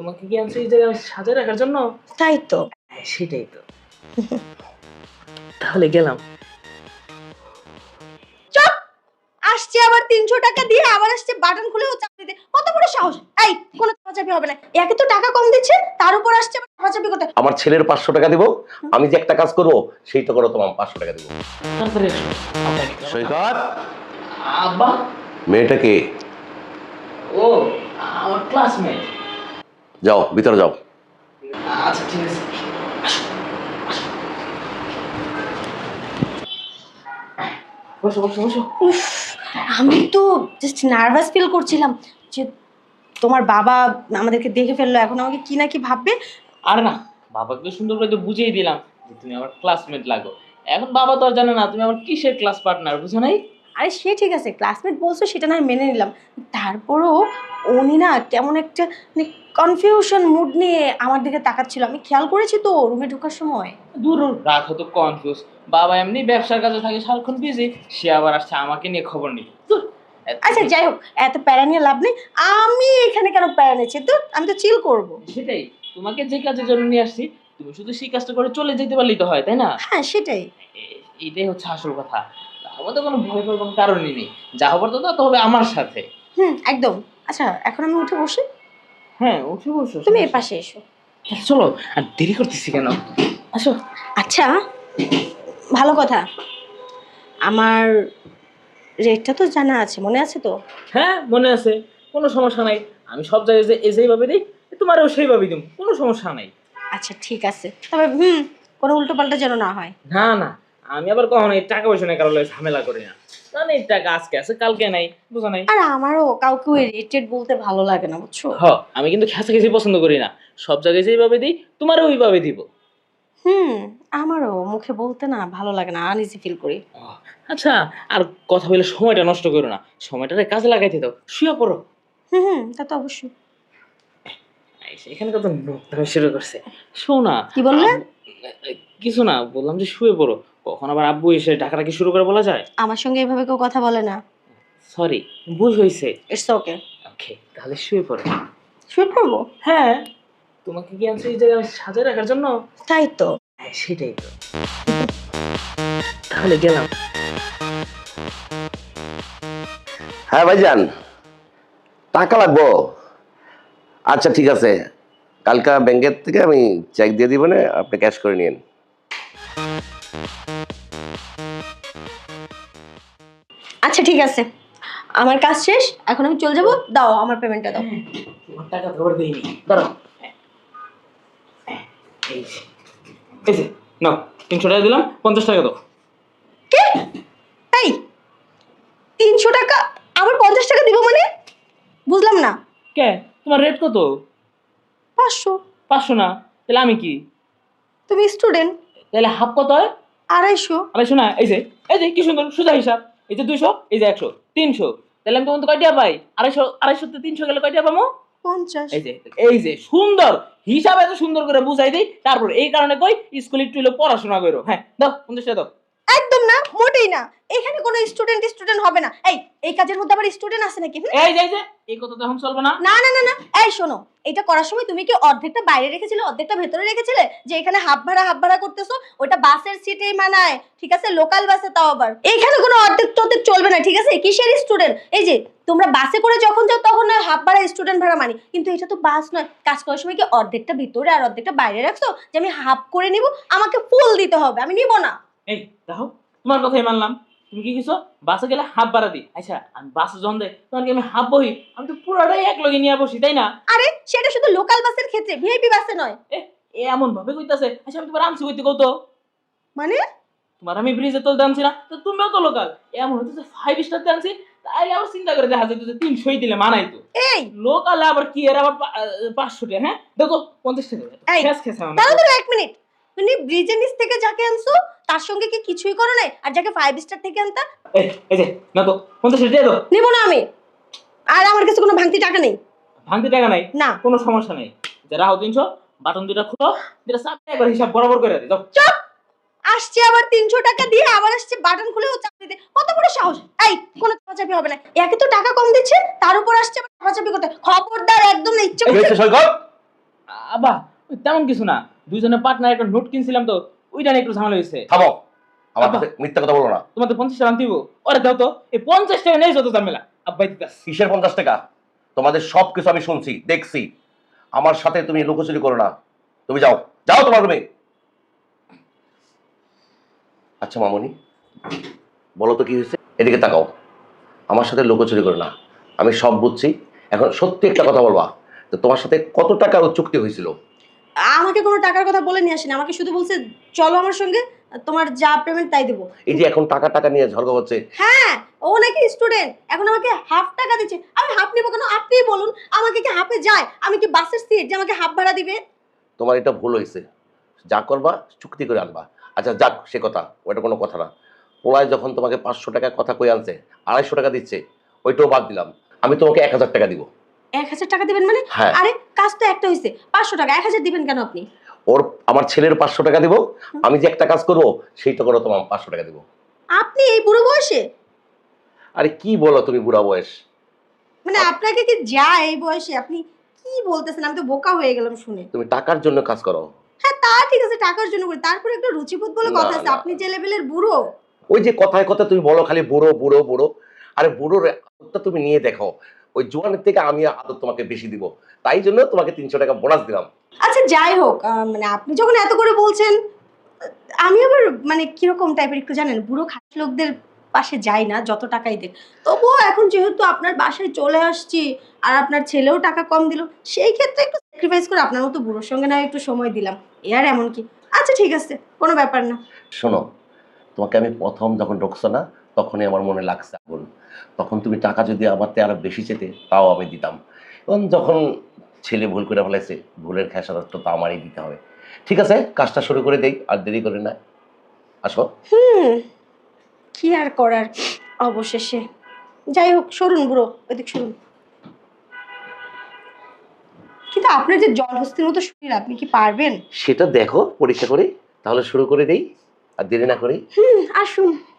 তোমাকে কি আনছে এই জায়গায় সাজায় রাখার জন্য? তাই তো। হ্যাঁ, সেটাই তো। তাহলে গেলাম। চপ! আসছে আবার তিনশো টাকা দিয়ে আবার আসছে বাটন খুলে ও চাপ দিতে। কত বড় সাহস! এই কোনো চাপাচাপি হবে না। একে তো টাকা কম দিচ্ছে তার উপর আসছে আবার চাপাচাপি করতে। আমার ছেলের পাঁচশো টাকা দিব আমি যে একটা কাজ করব তো করো তোমার পাঁচশো টাকা দিব। সৈকত? আব্বা? মেয়েটাকে ও আমার ক্লাসমেট যাও ভিতরে যাও। আচ্ছা ঠিক আছে। বসো বসো বসো। উফ, আমি তো জাস্ট নার্ভাস ফিল করছিলাম যে তোমার বাবা আমাদেরকে দেখে ফেলল এখন আমাকে কি না কি ভাববে? আর না বাবাকে তো সুন্দর করে তো বুঝিয়ে দিলাম যে তুমি আমার ক্লাসমেট লাগো। এখন বাবা তো আর জানে না তুমি আমার কিসের ক্লাস পার্টনার বুঝো নাই? আরে সে ঠিক আছে ক্লাসমেট বলছো সেটা না হয় মেনে নিলাম। তারপরও উনি না কেমন একটা মানে কনফিউশন মুড নিয়ে আমার দিকে তাকাচ্ছিল। আমি খেয়াল করেছি তো রুমে ঢোকার সময়। দূর রাখো তো কনফিউজ বাবা এমনি ব্যবসার কাজে থাকে সারাক্ষণ বিজি সে আবার আসছে আমাকে নিয়ে খবর নেই আচ্ছা যাই হোক এত প্যারা নিয়ে লাভ নেই। আমি এখানে কেন প্যারা নিচ্ছি? তো আমি তো চিল করব। সেটাই। তোমাকে যে কাজের জন্য নিয়ে আসছি তুমি শুধু সেই কাজটা করে চলে যেতে পারলেই তো হয় তাই না? হ্যাঁ সেটাই। এটাই হচ্ছে আসল কথা। আমার তো কোনো ভয় পাওয়ার কোনো কারণই নেই। যা হবার তো তা তো হবে আমার সাথে। হুম একদম। আচ্ছা এখন আমি উঠে বসি। হ্যাঁ উঠে বসো তুমি এর পাশে এসো। চলো আর দেরি করতেছি কেন? আসো। আচ্ছা ভালো কথা। আমার রেটটা তো জানা আছে মনে আছে তো? হ্যাঁ মনে আছে। কোনো সমস্যা নাই। আমি সব জায়গায় যে এ যেইভাবে দিই তোমারও সেইভাবে দিই কোনো সমস্যা নাই। আচ্ছা ঠিক আছে। তবে হুম কোনো উল্টো পাল্টা যেন না হয়। না না। আমি আবার কখনো এই টাকা পয়সা নেই কারও লগে ঝামেলা করি না। টাকা আজকে আছে কালকে নাই বুঝো নাই। আর আমারও কাউকে ওই রেটেড বলতে ভালো লাগে না বুঝছ? হ আমি কিন্তু খেসাখেসি পছন্দ করি না। সব জায়গায় যেইভাবে দিই তোমারও ওইভাবে দিব। হুম আমারও মুখে বলতে না ভালো লাগে না আনইজি ফিল করি। আচ্ছা আর কথা বলে সময়টা নষ্ট করো না। সময়টারে কাজে লাগাইতে দাও শুয়ে পড়ো। হুম হুম তা তো অবশ্যই। এখানে কত শুরু করছে। শোনা কি বললে? কিছু না বললাম যে শুয়ে পড়ো। কখন আবার আব্বু এসে ডাকাডাকি শুরু করে বলা যায়? আমার সঙ্গে এভাবে কেউ কথা বলে না। সরি ভুল হয়েছে। It's okay. ওকে তাহলে শুয়ে পড়ো। শুয়ে পড়ব? হ্যাঁ তোমাকে কি আনছে এই জায়গায় সাজায় রাখার জন্য? তাই তো। হ্যাঁ সেটাই তো। তাহলে গেলাম। হ্যাঁ ভাইজান। টাকা লাগবো। আচ্ছা ঠিক আছে। কালকা ব্যাংকের থেকে আমি চেক দিয়ে দিব না আপনি ক্যাশ করে নিন আচ্ছা ঠিক আছে। আমার কাজ শেষ এখন আমি চলে যাব। দাও আমার পেমেন্টটা দাও। তোমার টাকা ধরে দিইনি দাঁড়াও। এই যে, নাও তিনশো টাকা দিলাম পঞ্চাশ টাকা দাও। কে? এই তিনশো টাকা? আবার পঞ্চাশ টাকা দিব মানে? বুঝলাম না। কে? তোমার রেট কত? পাঁচশো। পাঁচশো না তাহলে আমি কি? তুমি স্টুডেন্ট তাহলে হাফ কত হয়? আড়াইশো। আড়াইশো না এই যে এই যে কি সুন্দর সোজা হিসাব। এই যে দুইশো এই যে একশো তিনশো। তাহলে আমি তোমার কয়টা পাই? আড়াইশো আড়াইশো তিনশো গেলে কয়টা পাবো? পঞ্চাশ। এই যে এই যে সুন্দর। হিসাব এত সুন্দর করে বুঝাই দেই। তারপর এই কারণে কই স্কুল একটু পড়াশোনা করো। হ্যাঁ দাও পঞ্চাশটা দাও। একদম না মোটেই না। এখানে কোনো স্টুডেন্ট স্টুডেন্ট হবে না। এই এই কাজের মধ্যে আবার স্টুডেন্ট আছে নাকি হুম? এই যে এই যে এই কথা তো এখন চলবে না। না না না না। এই শোনো এটা করার সময় তুমি কি অর্ধেকটা বাইরে রেখেছিলে অর্ধেকটা ভেতরে রেখেছিলে? যে এখানে হাফ ভাড়া হাফ ভাড়া করতেছো ওটা বাসের সিটেই মানায়। ঠিক আছে? লোকাল বাসে তাও আবার। এইখানে কোনো অর্ধেক টর্ধেক চলবে না ঠিক আছে? কিসের স্টুডেন্ট এই যে তোমরা বাসে করে যখন যাও তখন নয় হাফ ভাড়া স্টুডেন্ট ভাড়া মানি। কিন্তু এটা তো বাস নয়। কাজ করার সময় কি অর্ধেকটা ভিতরে আর অর্ধেকটা বাইরে রাখছো? যে আমি হাফ করে নিব আমাকে ফুল দিতে হবে। আমি নিব না। এই দেখো তোমার কথাই মানলাম। তুমি কি কিছু? বাসে গেলে হাফ ভাড়া দিই আচ্ছা আমি বাসে জন দেয় তোমার কি আমি হাফ বহি আমি তো পুরোটাই এক লগে নিয়ে বসি তাই না? আরে সেটা শুধু লোকাল বাসের ক্ষেত্রে ভিআইপি বাসে নয়। এ এমন ভাবে কইতাছে। আচ্ছা আমি তোমার আনছি কইতে কত? মানে? তোমার আমি ব্রিজে তুলতে আনছি না? তো তুমিও তো লোকাল এমন হইতেছে ফাইভ স্টারতে আনছি। তাইলে আবার চিন্তা করে দেখা যেত যে তিনশোই দিলে মানাই তো এই লোকাল আবার কি এর আবার পাঁচশো টাকা হ্যাঁ? দেখো পঞ্চাশ টাকা। খেস খেস এক মিনিট তুমি ব্রিজের নিচ থেকে যাকে আনছো তার সঙ্গে কি কিছুই করো নাই? আর যাকে ফাইভ স্টার থেকে আনতা? এই এই যে না তো পঞ্চাশ দিয়ে দাও। নেব না আমি। আর আমার কাছে কোনো ভাঙতি টাকা নেই। ভাঙতে টাকা নাই? না। কোনো সমস্যা নেই। যে রাহো তিনশো বাটন দুটা খুলো দুটা চাপতে একবার হিসাব বরাবর করে দিই যাও। চুপ! আসছে আবার তিনশো টাকা দিয়ে আবার আসছে বাটন খুলে ও চাপ দিতে। কত বড় সাহস! এই কোনো চাপাচাপি হবে না। একে তো টাকা কম দিচ্ছে তার উপর আসছে আবার চাপাচাপি করতে। খবরদার একদম ইচ্ছে করছে আবা তেমন কিছু না। দুইজনে পার্টনার একটা নোট কিনছিলাম তো ওইটা নিয়ে একটু ঝামেলা হয়েছে থামো। আমার। সাথে মিথ্যা কথা বলো না। তোমার তো পঞ্চাশ টাকা দিব। ওরে দাও তো এই পঞ্চাশ টাকা নেই যত ঝামেলা। আব্বাই দিতাস কিসের পঞ্চাশ টাকা? তোমাদের সব কিছু আমি শুনছি দেখছি। আমার সাথে তুমি লুকোচুরি করো না। তুমি যাও। যাও তোমার রুমে। আচ্ছা মামনি বলো তো কি হয়েছে? এদিকে তাকাও। আমার সাথে লুকোচুরি করো না। আমি সব বুঝছি। এখন সত্যি একটা কথা বলবা তো তোমার সাথে কত টাকা চুক্তি হয়েছিল? আমাকে কোনো টাকার কথা বলে নিয়ে আসেনি। আমাকে শুধু বলছে চলো আমার সঙ্গে তোমার যা পেমেন্ট তাই দেবো। এই যে এখন টাকা টাকা নিয়ে ঝগড়া হচ্ছে হ্যাঁ ও নাকি স্টুডেন্ট এখন আমাকে হাফ টাকা দিচ্ছে। আমি হাফ নিবো কেন? আপনিই বলুন আমাকে কি হাফে যায়? আমি কি বাসের সিট যে আমাকে হাফ ভাড়া দিবে? তোমার এটা ভুল হয়েছে। যা করবা চুক্তি করে আনবা। আচ্ছা যাক সে কথা ওটা কোনো কথা না। ওরাই যখন তোমাকে পাঁচশো টাকা কথা কই আনছে আড়াইশো টাকা দিচ্ছে ওইটাও বাদ দিলাম। আমি তোমাকে এক হাজার টাকা দিব। এক হাজার টাকা দিবেন মানে? হ্যাঁ। আরে কাজ তো একটা হয়েছে পাঁচশো টাকা এক হাজার দিবেন কেন আপনি? ওর আমার ছেলের পাঁচশো টাকা দিব আমি যে একটা কাজ করব তোমার পাঁচশো টাকা দিব। আপনি এই বুড়ো বয়সে? আরে কি বলো তুমি বুড়া বয়স? মানে আপনাকে কি যায় এই বয়সে? আপনি কি বলতেছেন? আমি তো বোকা হয়ে গেলাম শুনে। তুমি টাকার জন্য কাজ করো। হ্যাঁ তা ঠিক আছে টাকার জন্য করি। তারপরে একটা রুচিবোধ বলে না, কথা আছে। না। আপনি যে লেভেলের বুড়ো। ওই যে কথায় কথা তুমি বলো খালি বুড়ো বুড়ো বুড়ো। আরে বুড়োর তুমি নিয়ে দেখো। ওই জোয়ানের থেকে আমি আদত তোমাকে বেশি দিব। তাই জন্য তোমাকে তিনশো টাকা বোনাস দিলাম। আচ্ছা যাই হোক মানে আপনি যখন এত করে বলছেন আমি আবার মানে কীরকম টাইপের একটু জানেন বুড়ো খাস লোকদের পাশে যাই না যত টাকাই দেন তবুও এখন যেহেতু আপনার বাসায় চলে আসছি আর আপনার ছেলেও টাকা কম দিল সেই ক্ষেত্রে একটু স্যাক্রিফাইস করে আপনার মতো বুড়োর সঙ্গে না একটু সময় দিলাম। এ আর এমন কি? আচ্ছা ঠিক আছে কোনো ব্যাপার না। শোনো তোমাকে আমি প্রথম যখন ঢুকছো না তখনই আমার মনে লাগছে আগুন। তখন তুমি টাকা যদি আমার থেকে আরও বেশি চেতে তাও আমি দিতাম। এবং যখন ছেলে ভুল করে ফেলেছে ভুলের খেসারত তো আমারই দিতে হবে। ঠিক আছে কাজটা শুরু করে দেই আর দেরি করে না। আসো। হুম কি আর করার অবশেষে? যাই হোক সরুন বুড়ো ওইদিক সরুন। কিন্তু আপনার যে জলহস্তির মতো শরীর আপনি কি পারবেন? সেটা দেখো পরীক্ষা করে তাহলে শুরু করে দেই আর দেরি না করি। হুম আসুন।